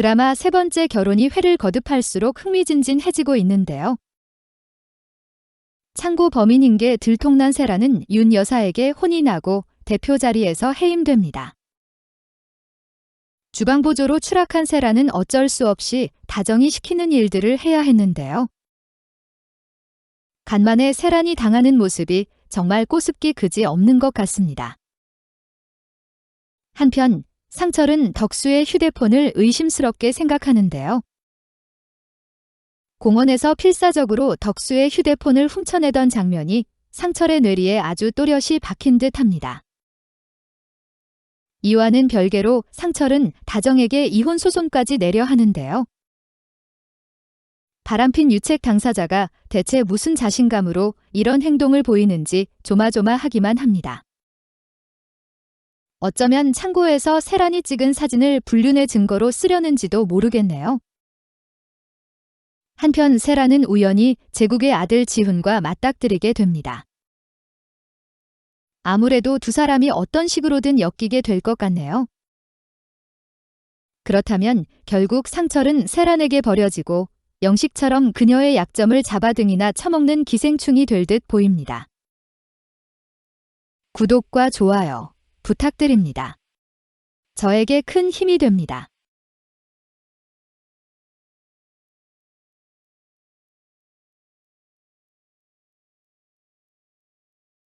드라마 세 번째 결혼이 회를 거듭할수록 흥미진진해지고 있는데요. 창고 범인인 게 들통난 세라는 윤 여사에게 혼이 나고 대표 자리에서 해임됩니다. 주방 보조로 추락한 세라는 어쩔 수 없이 다정이 시키는 일들을 해야 했는데요. 간만에 세란이 당하는 모습이 정말 꼬습기 그지 없는 것 같습니다. 한편 상철은 덕수의 휴대폰을 의심스럽게 생각하는데요. 공원에서 필사적으로 덕수의 휴대폰을 훔쳐내던 장면이 상철의 뇌리에 아주 또렷이 박힌 듯 합니다. 이와는 별개로 상철은 다정에게 이혼 소송까지 내려 하는데요. 바람핀 유책 당사자가 대체 무슨 자신감으로 이런 행동을 보이는지 조마조마하기만 합니다. 어쩌면 창고에서 세란이 찍은 사진을 불륜의 증거로 쓰려는지도 모르겠네요. 한편 세란은 우연히 제국의 아들 지훈과 맞닥뜨리게 됩니다. 아무래도 두 사람이 어떤 식으로든 엮이게 될 것 같네요. 그렇다면 결국 상철은 세란에게 버려지고 영식처럼 그녀의 약점을 잡아등이나 처먹는 기생충이 될 듯 보입니다. 구독과 좋아요 부탁드립니다. 저에게 큰 힘이 됩니다.